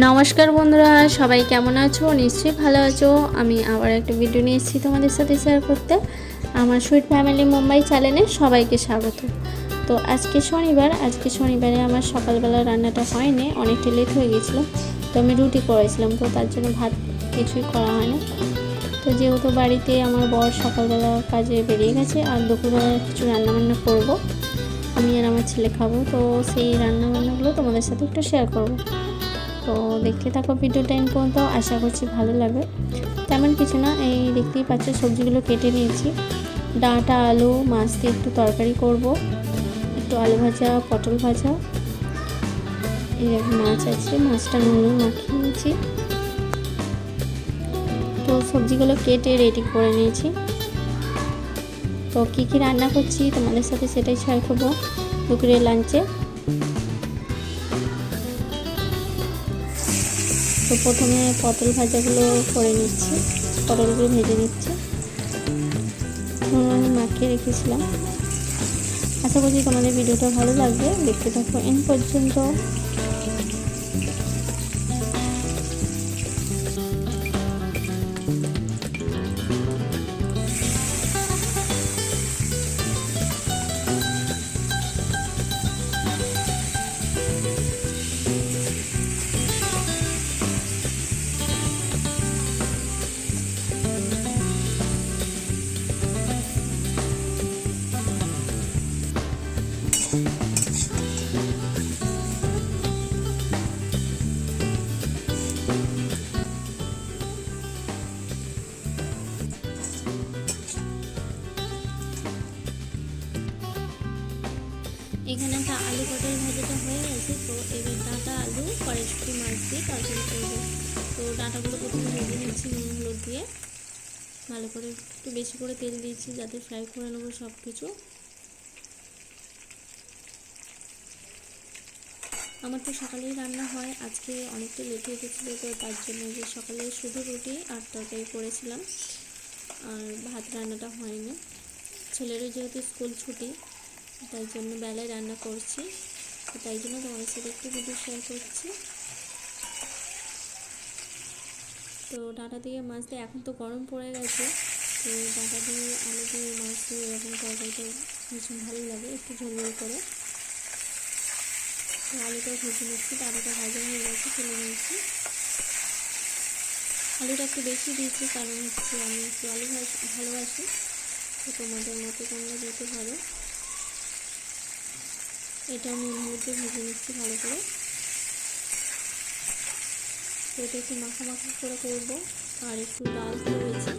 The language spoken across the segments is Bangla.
নমস্কার বন্ধুরা, সবাই কেমন আছো? নিশ্চয়ই ভালো আছো। আমি আবার একটা ভিডিও নিয়ে এসেছি তোমাদের সাথে শেয়ার করতে। আমার সুইট ফ্যামিলি মুম্বাই চ্যানেলে সবাইকে স্বাগত। তো আজকে শনিবার, আজকে শনিবারে আমার সকালবেলা রান্নাটা হয়নি, অনেকটা লেট হয়ে গেছিল। তো আমি রুটি করেছিলাম, তো তার জন্য ভাত কিছুই করা হয়নি। তো যেহেতু বাড়িতে আমার বর সকালবেলা কাজে বেরিয়ে গেছে, আর দুপুরবেলা কিছু রান্নাবান্না করব, আমি আর আমার ছেলে খাব, তো সেই রান্নাবান্নাগুলো তোমাদের সাথে একটু শেয়ার করব। তো দেখতে থাকো ভিডিও টাইম পর্যন্ত, আশা করছি ভালো লাগবে। তেমন কিছু না, এই দেখতেই পাচ্ছ সবজিগুলো কেটে নিয়েছি। ডাঁটা, আলু, মাছ দিয়ে একটু তরকারি করব। একটু আলু ভাজা, পটল ভাজা। দেখো মাছ আছে, মাছটা নুন মাখিয়ে নিয়েছি। তো সবজিগুলো কেটে রেডি করে নিয়েছি। তো কী কী রান্না করছি তোমাদের সাথে সেটাই শেয়ার করব দুপুরে লাঞ্চে তো প্রথমে পটল ভাজাগুলো করে নিচ্ছি। পটলগুলো ভেজে নিচ্ছি। আমি মাখিয়ে রেখেছিলাম। আশা করছি তোমাদের ভিডিওটা ভালো লাগবে। দেখতে থাকো এন পর্যন্ত। এখানে একটা আলু পটল ভাজাটা হয়ে গেছে, তো এবার ডাঁটা আলু, কড়াইশুটি মাছ দিয়ে তরকারি করব। তো ডাঁটাগুলো প্রথমে ভেজে নিচ্ছি নুন, হলুদ দিয়ে। ভালো করে একটু বেশি করে তেল দিয়েছি যাতে ফ্রাই করে নেব সব কিছু আমার তো সকালেই রান্না হয়, আজকে অনেকটা লেট হয়ে গেছিল, তো তার জন্য যে সকালে শুধু রুটি আর তরকারি করেছিলাম। আর ভাত রান্নাটা হয়নি। ছেলেরও যেহেতু স্কুল ছুটি তাই জন্য বেলায় রান্না করছি। তো তাই জন্য তোমাদের সাথে একটু ভিডিও শেয়ার করছি। তো ডাঁটা দিয়ে মাছ দিয়ে এখন তো গরম পড়ে গেছে। তো ডাঁটা দিয়ে, আলু দিয়ে, মাছ দিয়ে এরকম তরকারিটা ভীষণ ভালো লাগে একটু ঝোল ঝোল করে। তো আলুটা ভেজে নিচ্ছি, ডাঁটাটা ভাজা হয়ে গেছে, তুলে নিয়েছি। আলুটা একটু বেশি দিয়েছি, কারণ হচ্ছে আমি একটু আলু ভালোবাসি। তো তোমাদের মতো তোমরা যেতে পারো। এটা আমি এর মধ্যে ভেজে নিচ্ছি ভালো করে। তো এটা একটু মাখা মাখা করে করব, আর একটু ডাল রয়েছে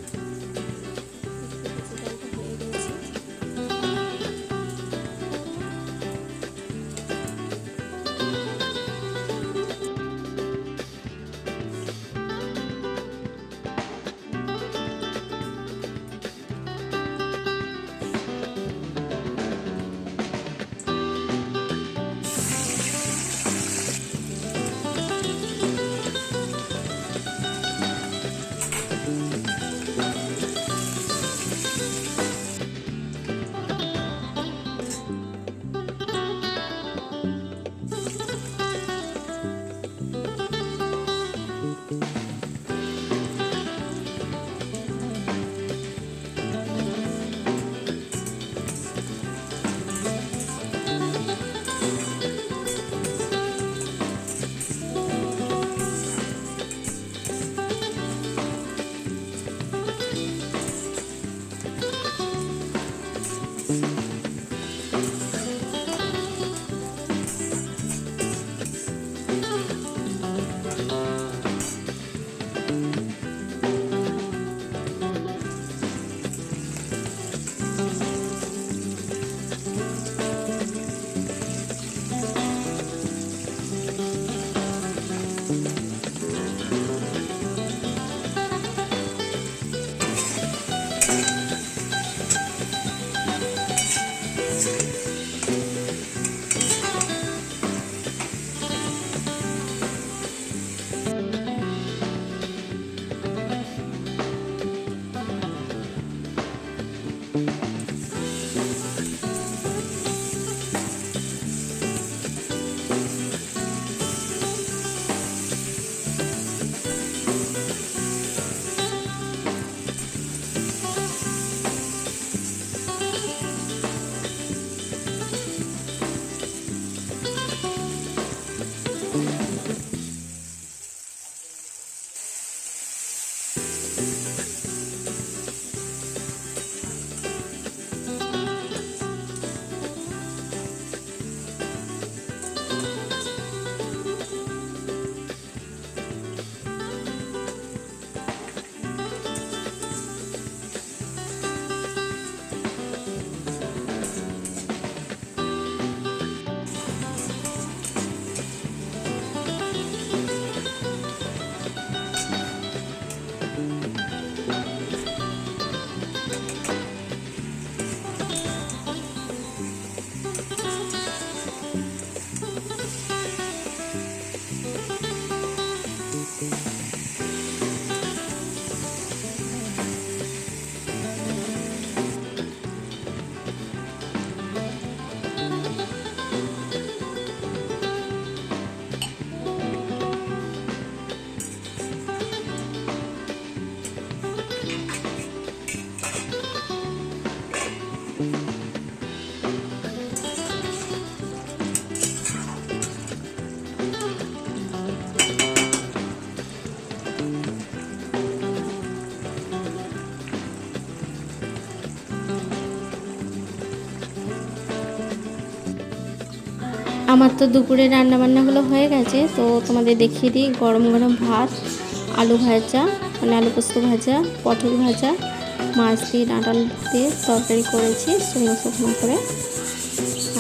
আমার তো দুপুরে রান্না বান্নাগুলো হয়ে গেছে, তো তোমাদের দেখিয়ে দিই গরম গরম ভাত, আলু ভাজা মানে আলু পোস্ত ভাজা, পটল ভাজা, মাছ দিয়ে ডাঁটাল দিয়ে তরকারি করেছি, শুকনো শুকনো করে,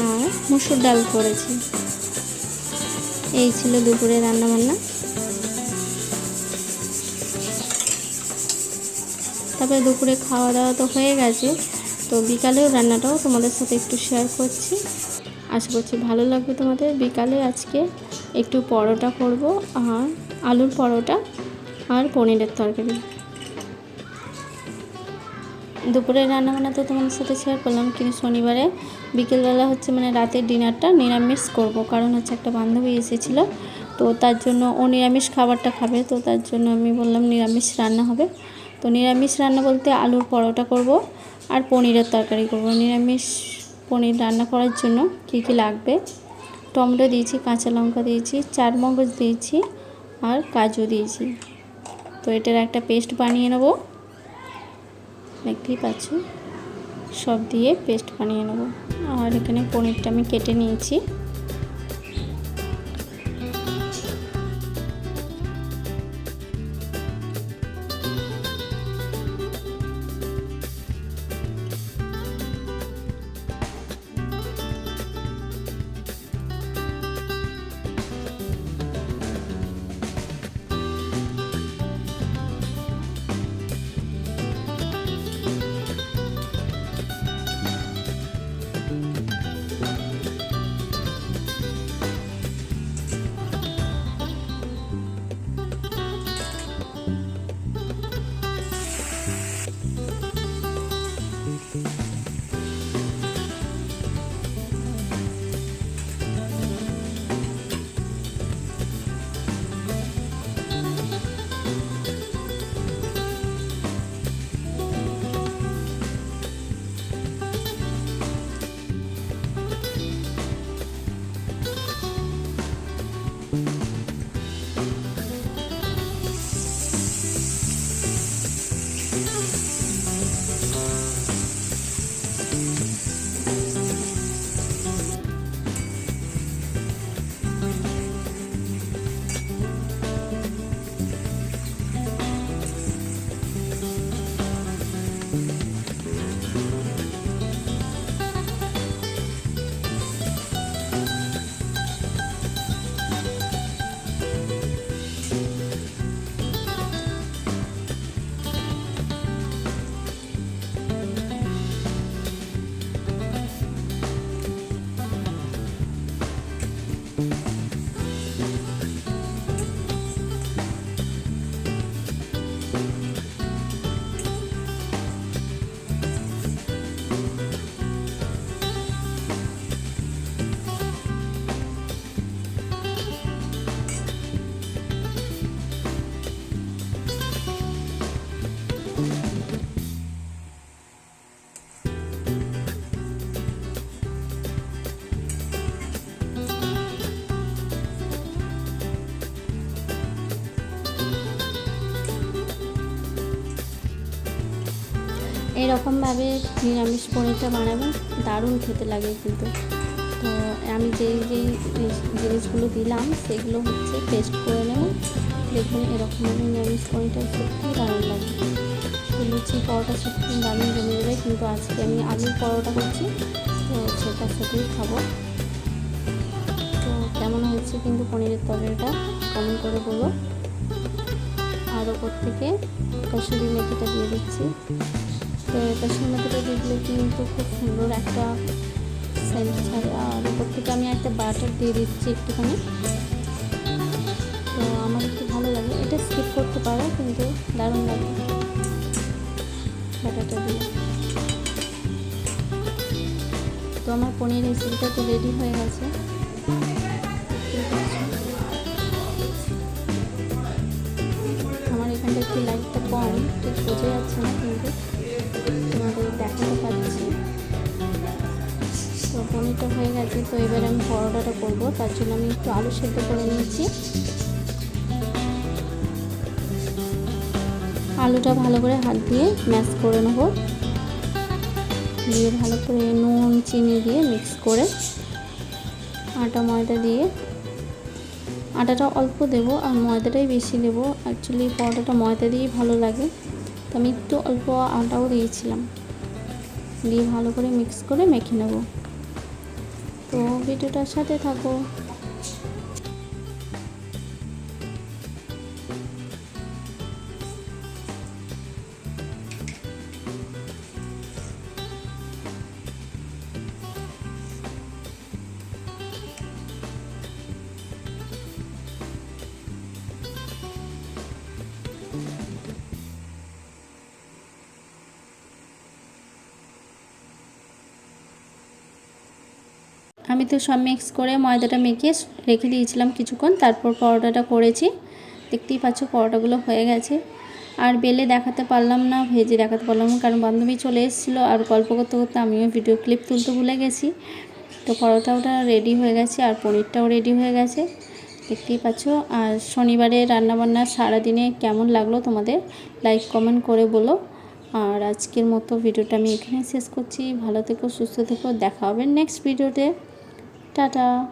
আর মুসুর ডাল করেছি। এই ছিল দুপুরে রান্না বান্না তারপরে দুপুরে খাওয়া দাওয়া তো হয়ে গেছে, তো বিকালেও রান্নাটাও তোমাদের সাথে একটু শেয়ার করছি। আশা করছি ভালো লাগবে তোমাদের। বিকালে আজকে একটু পরোটা করব, আর আলুর পরোটা আর পনিরের তরকারি। দুপুরে রান্নাবান্না তো তোমাদের সাথে শেয়ার করলাম, কিন্তু শনিবারে বিকেলবেলা হচ্ছে মানে রাতের ডিনারটা নিরামিষ করব, কারণ হচ্ছে একটা বান্ধবী এসেছিল, তো তার জন্য ও নিরামিষ খাবারটা খাবে, তো তার জন্য আমি বললাম নিরামিষ রান্না হবে। তো নিরামিষ রান্না বলতে আলুর পরোটা করব আর পনিরের তরকারি করব। নিরামিষ পনির রান্না করার জন্য কী কী লাগবে? টমেটো দিয়েছি, কাঁচা লঙ্কা দিয়েছি, চার মগজ দিয়েছি আর কাজু দিয়েছি। তো এটার একটা পেস্ট বানিয়ে নেব। দেখতেই পাচ্ছ? সব দিয়ে পেস্ট বানিয়ে নেব। আর এখানে পনিরটা আমি কেটে নিয়েছি। এরকমভাবে নিরামিষ পনিরটা বানাবেন, দারুণ খেতে লাগে কিন্তু। তো আমি যেই যেই জিনিসগুলো দিলাম, সেগুলো হচ্ছে টেস্ট করে নেব। দেখুন এরকমভাবে নিরামিষ পনিরটা সত্যি দারুণ লাগে। লুচি পরোটা সত্যি দারুণ জমে যাবে, কিন্তু আজকে আমি আলুর পরোটা করছি, তো সেটার সাথেই খাব। তো কেমন হয়েছে কিন্তু পনিরের তরকারিটা? কমেন্ট করে বলো? আর ওপর থেকে কসুরি মেথিটা দিয়ে দিচ্ছি। তো কসুরি মেথিটা দিলে কিন্তু খুব সুন্দর একটা সেন্ট ছাড়ে। আর ওপর থেকে আমি একটা বাটার দিয়ে দিচ্ছি একটুখানি। তো আমার একটু ভালো লাগে। এটা স্কিপ করতে পারো, কিন্তু দারুণ লাগে। বাটারটা দিয়ে। তো আমার পনির রেসিপিটা তো রেডি হয়ে গেছে। আমার এখানটা একটু লাইটটা কম, ঠিক বোঝা যাচ্ছে না কিন্তু। হয়ে গেছে, তো এবার আমি পরোটাটা করব। তার জন্য আমি একটু আলু সেদ্ধ করে নিয়েছি। আলুটা ভালো করে হাত দিয়ে ম্যাশ করে নেব। দিয়ে ভালো করে নুন, চিনি দিয়ে মিক্স করে আটা, ময়দা দিয়ে। আটাটা অল্প দেব আর ময়দাটাই বেশি দেব। অ্যাকচুয়ালি পরোটাটা ময়দা দিয়েই ভালো লাগে। তো আমি একটু অল্প আটাও দিয়েছিলাম। দিয়ে ভালো করে মিক্স করে মেখে নেব। তো ভিডিওটার সাথে থাকো। আমি তো সব মিক্স করে ময়দাটা মেখে রেখে দিয়েছিলাম কিছুক্ষণ, তারপর পরোটাটা করেছি। দেখতেই পাচ্ছ পরোটাগুলো হয়ে গেছে। আর বেলে দেখাতে পারলাম না, ভেজে দেখাতে পারলাম না, কারণ বান্ধবী চলে এসেছিল আর গল্প করতে করতে আমিও ভিডিও ক্লিপ তুলতে ভুলে গেছি। তো পরোটাওটা রেডি হয়ে গেছে আর পনিরটাও রেডি হয়ে গেছে। দেখতেই পাচ্ছ, আর শনিবারে রান্নাবান্না সারাদিনে কেমন লাগল তোমাদের? লাইক কমেন্ট করে বলো। আর আজকের মতো ভিডিওটা আমি এখানে শেষ করছি। ভালো থেকো, সুস্থ থেকো, দেখা হবে নেক্সট ভিডিওতে 大招